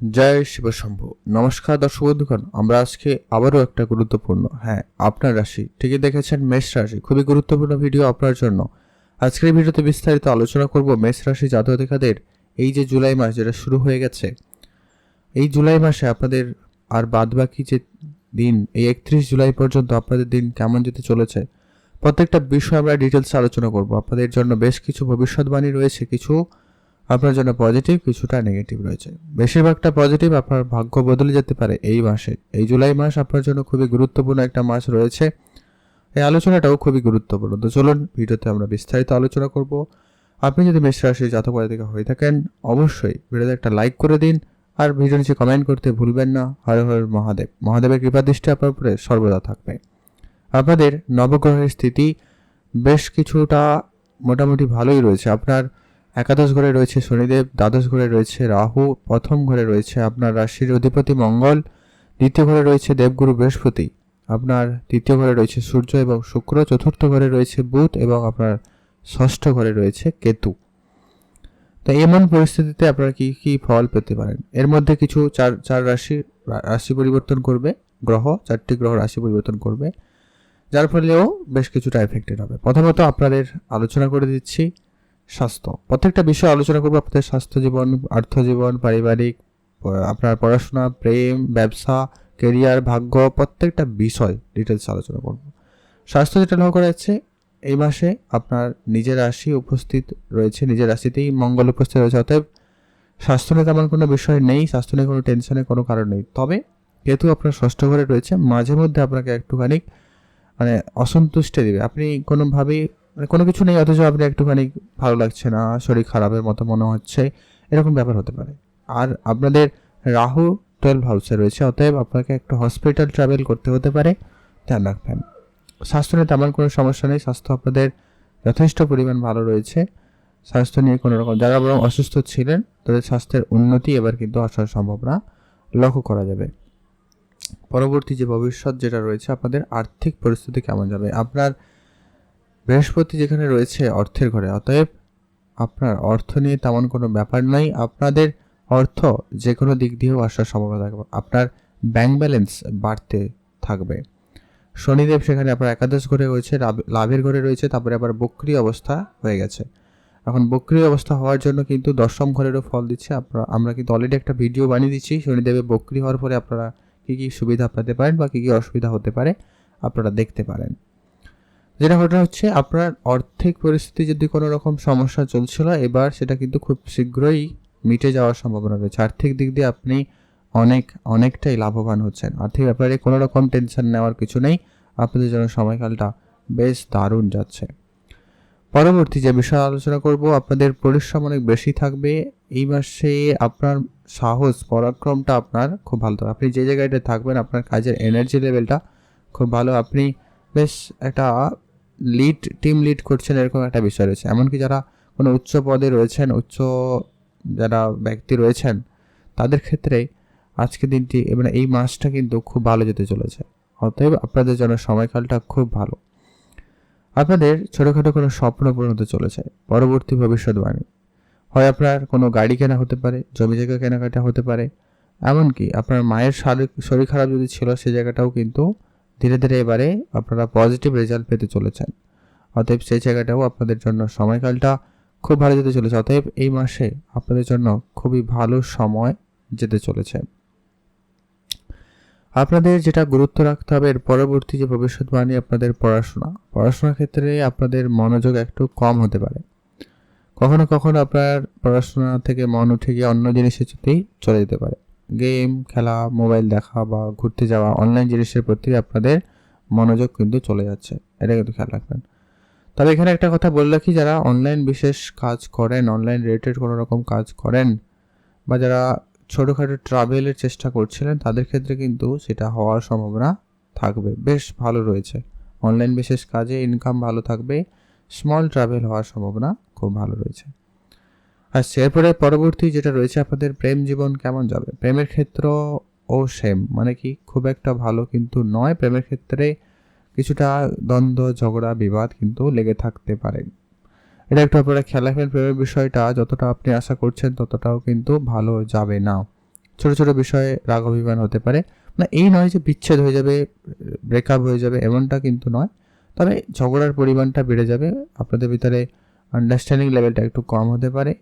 জয় শিবশম্ভু। নমস্কার দর্শক বন্ধুগণ, আমরা আজকে আবারও একটা গুরুত্বপূর্ণ হ্যাঁ আপনার রাশি। ঠিকই দেখেছেন, মেষ রাশি, খুবই গুরুত্বপূর্ণ ভিডিও আপনার জন্য। আজকের ভিডিওতে বিস্তারিত আলোচনা করব মেষ রাশি জাতকাদের এই যে জুলাই মাস যেটা শুরু হয়ে গেছে, এই জুলাই মাসে আপনাদের আর বাদ বাকি যে দিন, এই একত্রিশ জুলাই পর্যন্ত আপনাদের দিন কেমন যেতে চলেছে, প্রত্যেকটা বিষয় আমরা ডিটেলস আলোচনা করব। আপনাদের জন্য বেশ কিছু ভবিষ্যৎবাণী রয়েছে, কিছু আপনার জন্য পজিটিভ কিছুটা নেগেটিভ রয়েছে। বেশিরভাগটা পজিটিভ আপনার ভাগ্য বদলে যেতে পারে এই মাসে। এই জুলাই মাস আপনার জন্য খুবই গুরুত্বপূর্ণ একটা মাস রয়েছে। এই আলোচনাটাও খুবই গুরুত্বপূর্ণ। তো চলুন, ভিডিওতে আমরা বিস্তারিত আলোচনা করব। আপনি যদি মেষ রাশির জাতক থেকে হয়ে থাকেন, অবশ্যই ভিডিওতে একটা লাইক করে দিন আর ভিডিও নিচে কমেন্ট করতে ভুলবেন না। হর হর মহাদেব। মহাদেবের কৃপা দৃষ্টি আপনার উপরে সর্বদা থাকবে। আপনাদের নবগ্রহের স্থিতি বেশ কিছুটা মোটামুটি ভালোই রয়েছে। আপনার একাদশ ঘরে রয়েছে শনিদেব, দ্বাদশ ঘরে রয়েছে রাহু, প্রথম ঘরে রয়েছে আপনার রাশির অধিপতি মঙ্গল, দ্বিতীয় ঘরে রয়েছে দেবগুরু বৃহস্পতি। আপনার তৃতীয় ঘরে রয়েছে সূর্য এবং শুক্র, চতুর্থ ঘরে রয়েছে বুধ এবং আপনার ষষ্ঠ ঘরে রয়েছে কেতু। তো এমন পরিস্থিতিতে আপনারা কি কি ফল পেতে পারেন? এর মধ্যে কিছু চার চার রাশি রাশি পরিবর্তন করবে, গ্রহ, চারটি গ্রহ রাশি পরিবর্তন করবে, যার ফলেও বেশ কিছুটা এফেক্টেড হবে। প্রথমত আপনাদের আলোচনা করে দিচ্ছি স্বাস্থ্য। প্রত্যেকটা বিষয় আলোচনা করব, আপনাদের স্বাস্থ্য জীবন অর্থ জীবন, পারিবারিক, আপনার পড়াশোনা, প্রেম, ব্যবসা কেরিয়ার ভাগ্য, প্রত্যেকটা বিষয় ডিটেলস আলোচনা করব। স্বাস্থ্য যেটা লক্ষ্য করা যাচ্ছে, এই মাসে আপনার নিজের রাশি উপস্থিত রয়েছে, নিজের রাশিতেই মঙ্গল উপস্থিত রয়েছে, অতএব স্বাস্থ্য নিয়ে তেমন কোনো বিষয় নেই, স্বাস্থ্য নিয়ে কোনো টেনশনের কোনো কারণ নেই। তবে যেহেতু আপনার ষষ্ঠ ঘরে রয়েছে, মাঝে মধ্যে আপনাকে একটুখানি মানে অসন্তুষ্টি দেবে। আপনি কোনোভাবেই মানে কোনো কিছু নেই, অথচ আপনি একটুখানি ভালো লাগছে না, শরীর খারাপের মতো মনে হচ্ছে, এরকম ব্যাপার হতে পারে। আর আপনাদের রাহু টুয়েলভ হাউসে রয়েছে, অতএব আপনাকে একটু হসপিটাল ট্রাভেল করতে হতে পারে, ধ্যান রাখবেন। স্বাস্থ্য নিয়ে তেমন কোনো সমস্যা নেই, স্বাস্থ্য আপনাদের যথেষ্ট পরিমাণ ভালো রয়েছে। স্বাস্থ্য নিয়ে কোনো রকম, যারা বরং অসুস্থ ছিলেন, তাদের স্বাস্থ্যের উন্নতি এবার কিন্তু আসার সম্ভাবনা লক্ষ্য করা যাবে। পরবর্তী যে ভবিষ্যৎ যেটা রয়েছে, আপনাদের আর্থিক পরিস্থিতি কেমন যাবে? আপনার বৃহস্পতি যেখানে রয়েছে অর্থের ঘরে, অতএব আপনার অর্থ নিয়ে তেমন কোনো ব্যাপার নাই। আপনাদের অর্থ যে কোনো দিক দিয়েও আসার সম্ভাবনা থাকবে। আপনার ব্যাংক ব্যালেন্স বাড়তে থাকবে। শনিদেব সেখানে আপনার একাদশ ঘরে রয়েছে, লাভ- লাভের ঘরে রয়েছে, তারপরে আবার বক্রি অবস্থা হয়ে গেছে। এখন বক্রি অবস্থা হওয়ার জন্য কিন্তু দশম ঘরেরও ফল দিচ্ছে। আপনারা আমরা কিন্তু অলরেডি একটা ভিডিও বানিয়ে দিচ্ছি। শনিদেবের বক্রি হওয়ার পরে আপনারা কী কী সুবিধা পেতে পারেন বা কী কী অসুবিধা হতে পারে, আপনারা দেখতে পারেন। যেটা ঘটনা হচ্ছে, আপনার আর্থিক পরিস্থিতি যদি কোনো রকম সমস্যা চলছিল, এবার সেটা কিন্তু খুব শীঘ্রই মিটে যাওয়ার সম্ভাবনা রয়েছে। আর্থিক দিক দিয়ে আপনি অনেক, অনেকটাই লাভবান হচ্ছেন। আর্থিক ব্যাপারে কোনো রকম টেনশন নেওয়ার কিছু নেই। আপনাদের জন্য সময়কালটা বেশ দারুণ যাচ্ছে। পরবর্তী যে বিষয় আলোচনা করব, আপনাদের পরিশ্রম অনেক বেশি থাকবে। এই মাসে আপনার সাহস, পরাক্রমটা আপনার খুব ভালো থাকবে। আপনি যে জায়গাটায় থাকবেন, আপনার কাজের এনার্জি লেভেলটা খুব ভালো। আপনি বেশ একটা লিড টিম লিড করছেন এরকম একটা বিষয় রয়েছে। এমনকি যারা কোনো উচ্চ পদে রয়েছেন, উচ্চ যারা ব্যক্তি রয়েছেন, তাদের ক্ষেত্রে আজকের দিনটি মানে এই মাসটা কিন্তু খুব ভালো যেতে চলেছে। অতএব আপনাদের জন্য সময়কালটা খুব ভালো। আপনাদের ছোটোখাটো কোনো স্বপ্ন পূরণ হতে চলেছে, পরবর্তী ভবিষ্যৎবাণী হয় আপনার কোনো গাড়ি কেনা হতে পারে, জমি জায়গা কেনাকাটা হতে পারে, এমনকি আপনার মায়ের শারীরিক, শরীর খারাপ যদি ছিল, সে জায়গাটাও কিন্তু ধীরে ধীরে এবারে আপনারা পজিটিভ রেজাল্ট পেতে চলেছেন। অতএব সেই জায়গাটাও আপনাদের জন্য সময়কালটা খুব ভালো যেতে চলেছে। অতএব এই মাসে আপনাদের জন্য খুবই ভালো সময় যেতে চলেছে। আপনাদের যেটা গুরুত্ব রাখতে হবে, এর পরবর্তী যে ভবিষ্যৎবাণী আপনাদের পড়াশোনা, পড়াশোনার ক্ষেত্রে আপনাদের মনোযোগ একটু কম হতে পারে। কখনো কখনো আপনার পড়াশোনা থেকে মন উঠে গিয়ে অন্য জিনিসের চলে যেতে পারে। গেম খেলা মোবাইল দেখা বা ঘুরতে যাওয়া অনলাইন জিনিসের প্রতি আপনাদের মনোযোগ কিন্তু চলে যাচ্ছে। এটা কিন্তু খেয়াল রাখবেন। তবে এখানে একটা কথা বলে রাখি, যারা অনলাইন বিশেষ কাজ করেন অনলাইন রিলেটেড কোনো রকম কাজ করেন বা যারা ছোটোখাটো ট্রাভেলের চেষ্টা করছিলেন, তাদের ক্ষেত্রে কিন্তু সেটা হওয়ার সম্ভাবনা থাকবে। বেশ ভালো রয়েছে। অনলাইন বিশেষ কাজে ইনকাম ভালো থাকবে স্মল ট্রাভেল হওয়ার সম্ভাবনা খুব ভালো রয়েছে। আর এরপরে পরবর্তী যেটা রয়েছে, আপনাদের প্রেম জীবন কেমন যাবে? প্রেমের ক্ষেত্র ও সেম মানে কি খুব একটা ভালো কিন্তু নয়। প্রেমের ক্ষেত্রে কিছুটা দ্বন্দ্ব, ঝগড়া, বিবাদ কিন্তু লেগে থাকতে পারে। এটা একটু আপনারা খেয়াল রাখবেন, প্রেমের বিষয়টা যতটা আপনি আশা করছেন ততটাও কিন্তু ভালো যাবে না। ছোট ছোট বিষয়ে রাগ অভিমান হতে পারে। মানে এই নয় যে বিচ্ছেদ হয়ে যাবে ব্রেকআপ হয়ে যাবে, এমনটা কিন্তু নয়। তবে ঝগড়ার পরিমাণটা বেড়ে যাবে। আপনাদের ভিতরে আন্ডারস্ট্যান্ডিং লেভেলটা একটু কম হতে পারে।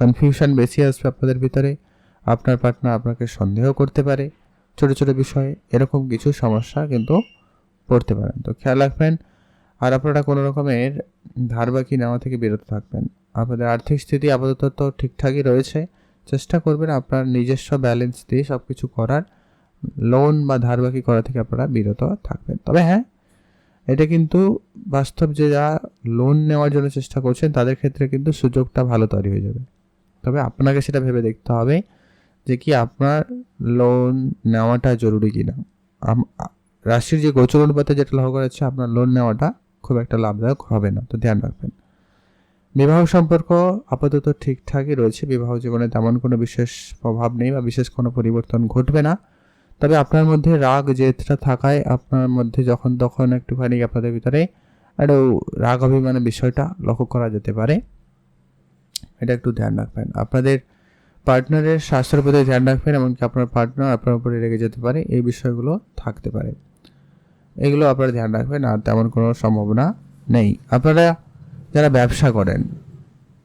কনফিউশন বেশি আসবে আপনাদের ভিতরে, আপনার পার্টনার আপনাকে সন্দেহ করতে পারে, ছোট ছোট বিষয়ে এরকম কিছু সমস্যা কিন্তু পড়তে পারেন তো খেয়াল রাখবেন, আর আপনারা কোনো রকমের ধার বাকি নেওয়া থেকে বিরত থাকবেন। আপনাদের আর্থিক স্থিতি, আপাতত তো ঠিকঠাকই রয়েছে। চেষ্টা করবেন আপনার নিজস্ব ব্যালেন্স দিয়ে সব কিছু করার লোন বা ধার বাকি করা থেকে আপনারা বিরত থাকবেন। তবে হ্যাঁ এটা কিন্তু বাস্তব যে যা লোন নেওয়ার জন্য চেষ্টা করছেন, তাদের ক্ষেত্রে কিন্তু সুযোগটা ভালো তৈরি হয়ে যাবে। তবে আপনাকে সেটা ভেবে দেখতে হবে যে কি আপনার লোন নেওয়াটা জরুরি আম- আ- রাশির যে গোচর অনুপাতে যেটা লক্ষ্য করা যাচ্ছে, আপনার লোন নেওয়াটা খুব একটা লাভদায়ক হবে না। তো ধ্যান রাখবেন। বিবাহ সম্পর্ক আপাতত ঠিকঠাকই রয়েছে। বিবাহ জীবনে তেমন কোনো বিশেষ প্রভাব নেই বা বিশেষ কোনো পরিবর্তন ঘটবে না। তবে আপনার মধ্যে রাগ জেদটা থাকায় আপনার মধ্যে যখন তখন একটুখানি আপনাদের ভিতরে একটু রাগ অভিমানের বিষয়টা লক্ষ্য করা যেতে পারে। এটা একটু ধ্যান রাখবেন। আপনাদের পার্টনারের স্বাস্থ্যের প্রতি ধ্যান রাখবেন এমনকি আপনার পার্টনার আপনার উপরে রেগে যেতে পারে, এই বিষয়গুলো থাকতে পারে। এগুলো আপনারা ধ্যান রাখবেন, আর তেমন কোনো সম্ভাবনা নেই। আপনারা যারা ব্যবসা করেন,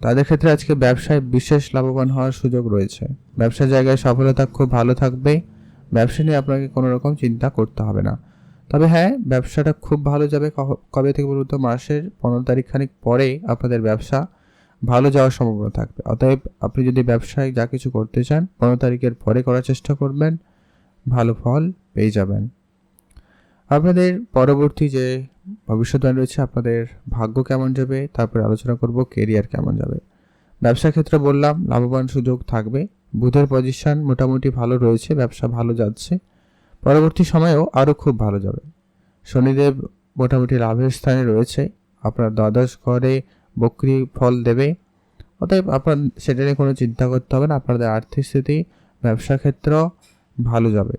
তাদের ক্ষেত্রে আজকে ব্যবসায় বিশেষ লাভবান হওয়ার সুযোগ রয়েছে। ব্যবসা জায়গায় সফলতা খুব ভালো থাকবে, ব্যবসা নিয়ে আপনাকে কোনো রকম চিন্তা করতে হবে না। তবে হ্যাঁ ব্যবসাটা খুব ভালো যাবে কবে থেকে বলুন তো, মাসের পনেরো তারিখ খানিক পরে আপনাদের ব্যবসা ভালো যাওয়ার সম্ভাবনা থাকবে। অতএব আপনি যদি ব্যবসায় যা কিছু করতে চান, পনেরো তারিখের পরে করার চেষ্টা করবেন, ভালো ফল পেয়ে যাবেন। আপনাদের পরবর্তী যে ভবিষ্যৎবাণী রয়েছে, আপনাদের ভাগ্য কেমন যাবে, তারপরে আলোচনা করব কেরিয়ার কেমন যাবে। ব্যবসা ক্ষেত্রে বললাম, লাভবান সুযোগ থাকবে। বুধের পজিশন মোটামুটি ভালো রয়েছে, ব্যবসা ভালো যাচ্ছে। পরবর্তী সময়েও আরও খুব ভালো যাবে। শনিদেব মোটামুটি লাভের স্থানে রয়েছে। আপনার দ্বাদশ ঘরে বকরি ফল দেবে। অতএব আপনার সেটা নিয়ে কোনো চিন্তা করতে হবে না, আপনাদের আর্থিক স্থিতি, ব্যবসা ক্ষেত্র ভালো যাবে।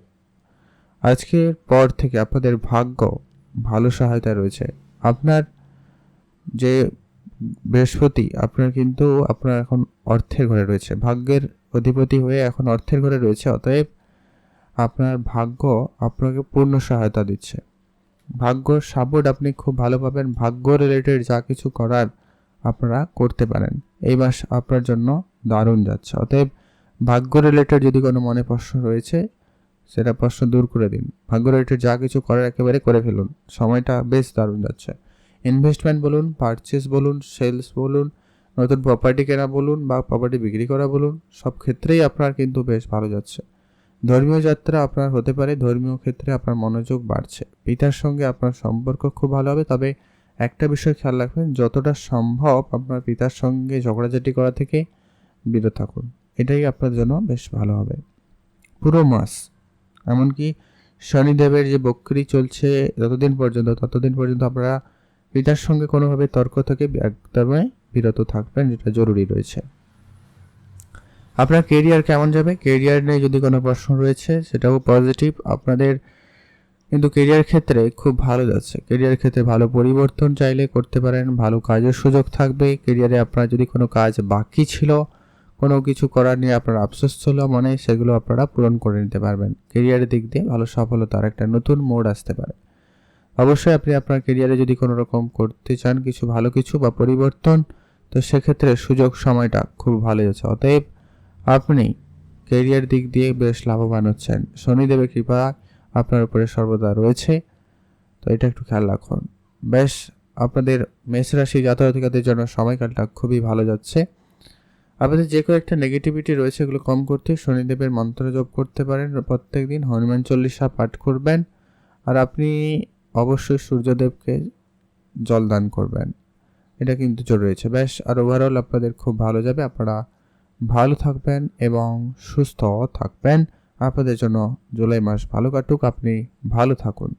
আজকের পর থেকে আপনাদের ভাগ্য ভালো সহায়তা রয়েছে। আপনার যে বৃহস্পতি, আপনার কিন্তু আপনার এখন অর্থের ঘরে রয়েছে। ভাগ্যের অধিপতি হয়ে এখন অর্থের ঘরে রয়েছে, অতএব আপনার ভাগ্য আপনাকে পূর্ণ সহায়তা দিচ্ছে। ভাগ্য সাপোর্ট আপনি খুব ভালো পাবেন। ভাগ্য রিলেটেড যা কিছু করার আপনারা করতে পারেন। এই মাস আপনার জন্য দারুণ যাচ্ছে। অতএব ভাগ্য রিলেটেড যদি কোনো মনে প্রশ্ন রয়েছে, সেটা প্রশ্ন দূর করে দিন। ভাগ্য রিলেটেড যা কিছু করার একেবারে করে ফেলুন। সময়টা বেশ দারুণ যাচ্ছে। ইনভেস্টমেন্ট বলুন পারচেস বলুন সেলস বলুন, নতুন প্রপার্টি কেনা বলুন বা প্রপার্টি বিক্রি করা বলুন, সব ক্ষেত্রেই আপনার কিন্তু বেশ ভালো যাচ্ছে। ধর্মীয় যাত্রা আপনার হতে পারে। ধর্মীয় ক্ষেত্রে আপনার মনোযোগ বাড়ছে। পিতার সঙ্গে আপনার সম্পর্ক খুব ভালো হবে, তবে একটা বিষয় খেয়াল রাখবেন, যতটা সম্ভব আপনার পিতার সঙ্গে ঝগড়াঝাটি করা থেকে বিরত থাকুন। এটাই আপনার জন্য বেশ ভালো হবে। পুরো মাস, এমনকি শনিদেবের যে বক্রি চলছে যতদিন পর্যন্ত, ততদিন পর্যন্ত আপনারা পিতার সঙ্গে কোনোভাবে তর্ক থেকে একদমই বিরত থাকবেন, যেটা জরুরি রয়েছে। আপনার কেরিয়ার কেমন যাবে? কেরিয়ার নিয়ে যদি কোনো প্রশ্ন রয়েছে, সেটাও পজিটিভ আপনাদের কিন্তু কেরিয়ার ক্ষেত্রে খুব ভালো যাচ্ছে। কেরিয়ার ক্ষেত্রে ভালো পরিবর্তন চাইলে করতে পারেন, ভালো কাজের সুযোগ থাকবে। কেরিয়ারে আপনার যদি কোনো কাজ বাকি ছিল, কোনো কিছু করার নিয়ে আপনার আফসোস ছিল মনে, সেগুলো আপনারা পূরণ করে নিতে পারবেন। কেরিয়ারের দিক দিয়ে ভালো সফলতার একটা নতুন মোড় আসতে পারে। অবশ্যই আপনি আপনার কেরিয়ারে যদি কোনো রকম করতে চান কিছু ভালো কিছু বা পরিবর্তন, তো সেক্ষেত্রে সুযোগ সময়টা খুব ভালো যাচ্ছে। অতএব আপনি কেরিয়ার দিক দিয়ে বেশ লাভবান হচ্ছেন। শনিদেবের কৃপা আপনার উপরে সর্বদা রয়েছে। তো এটা একটু খেয়াল রাখুন। বেশ, আপনাদের মেষ রাশি জাতকাদের জন্য সময়কালটা খুবই ভালো যাচ্ছে। আপনাদের যে কোনো একটা নেগেটিভিটি রয়েছে এগুলো কম করতে শনিদেবের মন্ত্র জপ করতে পারেন। প্রত্যেক দিন হনুমান চল্লিশা পাঠ করবেন। আর আপনি অবশ্যই সূর্যদেবকে জল দান করবেন। এটা কিন্তু জরুরি রয়েছে। বেশ, আর ওভারঅল আপনাদের খুব ভালো যাবে। আপনারা ভালো থাকবেন এবং সুস্থ থাকবেন। আপনাদের জন্য জুলাই মাস ভালো কাটুক আপনি ভালো থাকুন।